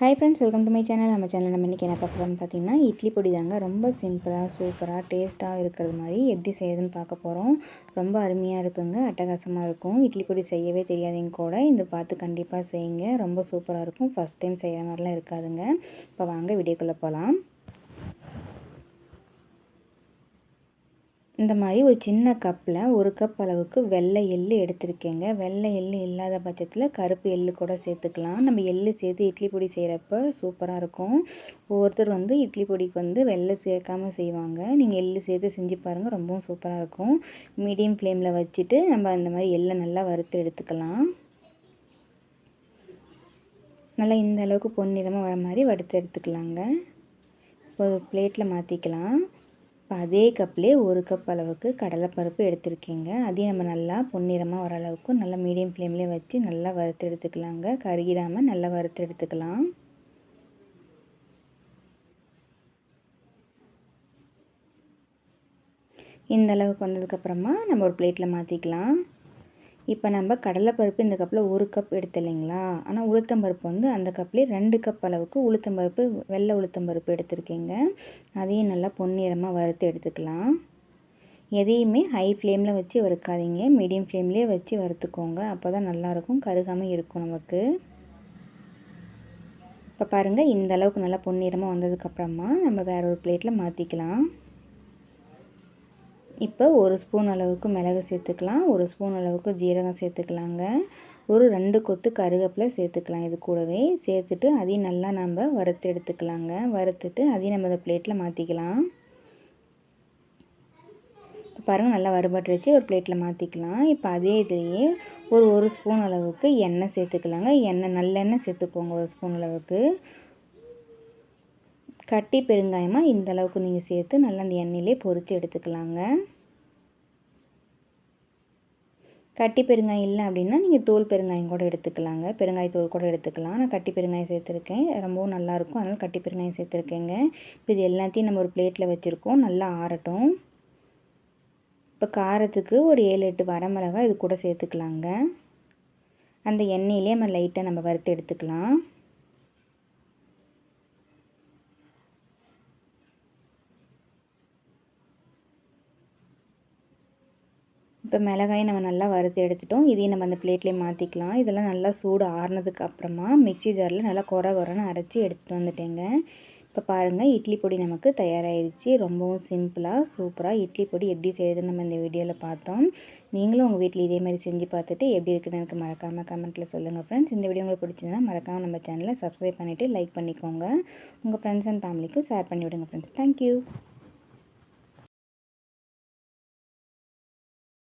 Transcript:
Hi friends welcome to my channel நம்ம channel நம்ம இன்றைக்கி என்ன பார்க்குறோம்னு பார்த்தீங்கன்னா இட்லி பொடி தாங்க. ரொம்ப சிம்பிளாக சூப்பராக டேஸ்ட்டாக இருக்கிறது மாதிரி எப்படி செய்யுதுன்னு பார்க்க போகிறோம் ரொம்ப அருமையாக இருக்குங்க அட்டகாசமாக இருக்கும். இட்லி பொடி செய்யவே தெரியாதீங்க கூட. இந்த பார்த்து கண்டிப்பாக செய்யுங்க. ரொம்ப சூப்பராக இருக்கும். ஃபஸ்ட் டைம் செய்கிற மாதிரிலாம் இருக்காதுங்க. இப்போ வாங்க வீடியோக்குள்ளே போகலாம் இந்த மாதிரி ஒரு சின்ன கப்பில் ஒரு கப் அளவுக்கு வெள்ளை எள்ளு எடுத்திருக்கேங்க. வெள்ளை எள்ளு இல்லாத பட்சத்தில் கருப்பு எள்ளு கூட சேர்த்துக்கலாம். நம்ம எள்ளு சேர்த்து இட்லி பொடி செய்கிறப்ப சூப்பராக இருக்கும். ஒவ்வொருத்தர் வந்து இட்லி பொடிக்கு வந்து வெள்ளை சேர்க்காமல் செய்வாங்க. நீங்கள் எள்ளு சேர்த்து செஞ்சு பாருங்கள் ரொம்பவும் சூப்பராக இருக்கும். மீடியம் ஃப்ளேமில் வச்சுட்டு நம்ம அந்த மாதிரி எள்ளை நல்லா வறுத்து எடுத்துக்கலாம். நல்லா இந்த அளவுக்கு பொன்னிறமாக வர மாதிரி வறுத்து எடுத்துக்கலாங்க. இப்போ பிளேட்டில் மாற்றிக்கலாம் இப்போ அதே கப்லேயே ஒரு கப் அளவுக்கு கடலைப்பருப்பு எடுத்திருக்கீங்க. அதையும் நம்ம நல்லா பொன்னிறமாக வர அளவுக்கு நல்லா மீடியம் ஃப்ளேம்லேயே வச்சு நல்லா வறுத்து எடுத்துக்கலாங்க. கருகிடாமல் நல்லா வறுத்து எடுத்துக்கலாம். இந்த அளவுக்கு வந்ததுக்கப்புறமா நம்ம ஒரு பிளேட்டில் மாற்றிக்கலாம் இப்போ நம்ம கடலைப்பருப்பு இந்த கப்பில் ஒரு கப் எடுத்து இல்லைங்களா? ஆனால் உளுத்தம்பருப்பு வந்து அந்த கப்லேயே ரெண்டு கப் அளவுக்கு உளுத்தம்பருப்பு வெள்ளை உளுத்தம்பருப்பு எடுத்துருக்கீங்க. அதையும் நல்லா பொன்னிறமாக வறுத்து எடுத்துக்கலாம். எதையுமே ஹை ஃப்ளேமில் வச்சு வறுக்காதீங்க. மீடியம் ஃப்ளேம்லேயே வச்சு வறுத்துக்கோங்க. அப்போ தான் நல்லாயிருக்கும். கருகாமல் இருக்கும் நமக்கு. இப்போ பாருங்கள் இந்த அளவுக்கு நல்லா பொன்னிறமாக வந்ததுக்கப்புறமா நம்ம வேறு ஒரு பிளேட்டில் மாற்றிக்கலாம் இப்போ ஒரு ஸ்பூன் அளவுக்கு மிளகு சேர்த்துக்கலாம் ஒரு ஸ்பூன் அளவுக்கு ஜீரகம் சேர்த்துக்கலாங்க. ஒரு ரெண்டு கொத்து கருவேப்பிலை சேர்த்துக்கலாம் இது கூடவே. சேர்த்துட்டு அதையும் நல்லா நம்ம வறுத்து எடுத்துக்கலாங்க. வறுத்துட்டு அதையும் நம்ம இந்த பிளேட்டில் மாற்றிக்கலாம் பாருங்கள் நல்லா வறுபட்டு வச்சு ஒரு பிளேட்டில் மாற்றிக்கலாம் இப்போ அதே இதுலேயே ஒரு ஒரு ஸ்பூன் அளவுக்கு எண்ணெய் சேர்த்துக்கலாங்க. எண்ணெய் நல்லெண்ணெய் சேர்த்துக்கோங்க ஒரு ஸ்பூன் அளவுக்கு. கட்டி பெருங்காயமாக இந்த அளவுக்கு நீங்கள் சேர்த்து நல்லா அந்த எண்ணெயிலே பொறிச்சு எடுத்துக்கலாங்க. கட்டி பெருங்காயம் இல்லை அப்படின்னா நீங்கள் தோல் பெருங்காயம் கூட எடுத்துக்கலாங்க. பெருங்காய தோல் கூட எடுத்துக்கலாம். நான் கட்டி பெருங்காயம் சேர்த்துருக்கேன். ரொம்பவும் நல்லாயிருக்கும் அதனால் கட்டி பெருங்காயம் சேர்த்துருக்கேங்க. இப்போ இது எல்லாத்தையும் நம்ம ஒரு பிளேட்டில் வச்சுருக்கோம். நல்லா ஆறட்டும். இப்போ காரத்துக்கு ஒரு ஏழு எட்டு வரமிளகா இது கூட சேர்த்துக்கலாங்க. அந்த எண்ணெயிலே நம்ம லைட்டாக நம்ம வறுத்து எடுத்துக்கலாம். இப்போ மிளகாயை நம்ம நல்லா வறுத்து எடுத்துட்டோம். இதையும் நம்ம அந்த பிளேட்லேயே மாற்றிக்கலாம் இதெல்லாம் நல்லா சூடு ஆறுனதுக்கு அப்புறமா மிக்சி ஜாரில் நல்லா குறை குறைன்னு அரைச்சி எடுத்துகிட்டு வந்துட்டேங்க. இப்போ பாருங்கள் இட்லி பொடி நமக்கு தயாராகிடுச்சு ரொம்பவும் சிம்பிளாக சூப்பராக இட்லி பொடி எப்படி செய்யுதுன்னு நம்ம இந்த வீடியோவில் பார்த்தோம். நீங்களும் உங்கள் வீட்டில் இதே மாதிரி செஞ்சு பார்த்துட்டு எப்படி இருக்குன்னு எனக்கு மறக்காமல் கமெண்ட்டில் சொல்லுங்கள் ஃப்ரெண்ட்ஸ் இந்த வீடியோ உங்களுக்கு பிடிச்சிருந்தா மறக்காமல் நம்ம சேனலை சப்ஸ்கிரைப் பண்ணிவிட்டு லைக் பண்ணிக்கோங்க. உங்கள் ஃப்ரெண்ட்ஸ் அண்ட் ஃபேமிலிக்கும் ஷேர் பண்ணிவிடுங்க ஃப்ரெண்ட்ஸ் தேங்க்யூ